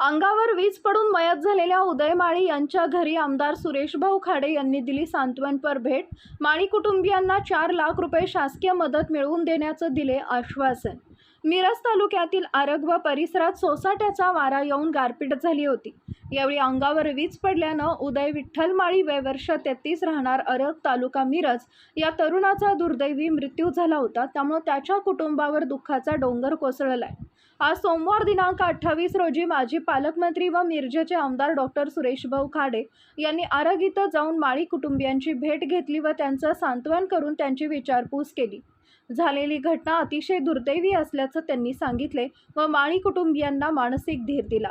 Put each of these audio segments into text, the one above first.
अंगावर वीज पडून मयत झालेल्या उदय माळी यांच्या घरी आमदार सुरेशभाऊ खाडे यांनी दिली सांत्वनपर भेट. माळी कुटुंबियांना चार लाख रुपये शासकीय मदत मिळवून देण्याचं दिले आश्वासन. मिरज तालुक्यातील आरग व परिसरात सोसाट्याचा वारा येऊन गारपीट झाली होती. यावेळी अंगावर वीज पडल्यानं उदय विठ्ठल माळी वय वर्ष तेहतीस राहणार अरग तालुका मिरज या तरुणाचा दुर्दैवी मृत्यू झाला होता. त्यामुळे त्याच्या कुटुंबावर दुःखाचा डोंगर कोसळलाय. आज सोमवार दिनांक अठ्ठावीस रोजी माजी पालकमंत्री व मिरजेचे आमदार डॉक्टर सुरेशभाऊ खाडे यांनी आरग इथं जाऊन माळी कुटुंबियांची भेट घेतली व त्यांचं सांत्वन करून त्यांची विचारपूस केली. झालेली घटना अतिशय दुर्दैवी असल्याचं त्यांनी सांगितले व माळी कुटुंबियांना मानसिक धीर दिला.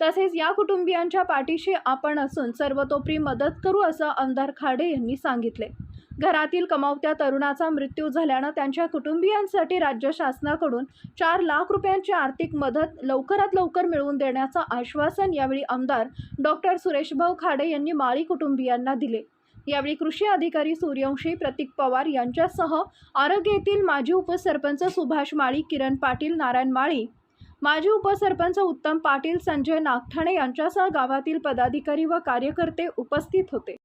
तसेच या कुटुंबियांच्या पाठीशी आपण असून सर्वतोपरी मदत करू असं आमदार खाडे यांनी सांगितले. घरातील कमावत्या तरुणाचा मृत्यू झाल्यानं त्यांच्या कुटुंबियांसाठी राज्य शासनाकडून चार लाख रुपयांची आर्थिक मदत लवकरात लवकर मिळवून देण्याचं आश्वासन यावेळी आमदार डॉक्टर सुरेशभाऊ खाडे यांनी माळी कुटुंबियांना दिले. यावेळी कृषी अधिकारी सूर्यवंशी प्रतीक पवार यांच्यासह आरोग्य येथील माजी उपसरपंच सुभाष माळी किरण पाटील नारायण माळी माजी उपसरपंच उत्तम पाटील संजय नागठाणे यांच्यासह गावातील पदाधिकारी व कार्यकर्ते उपस्थित होते.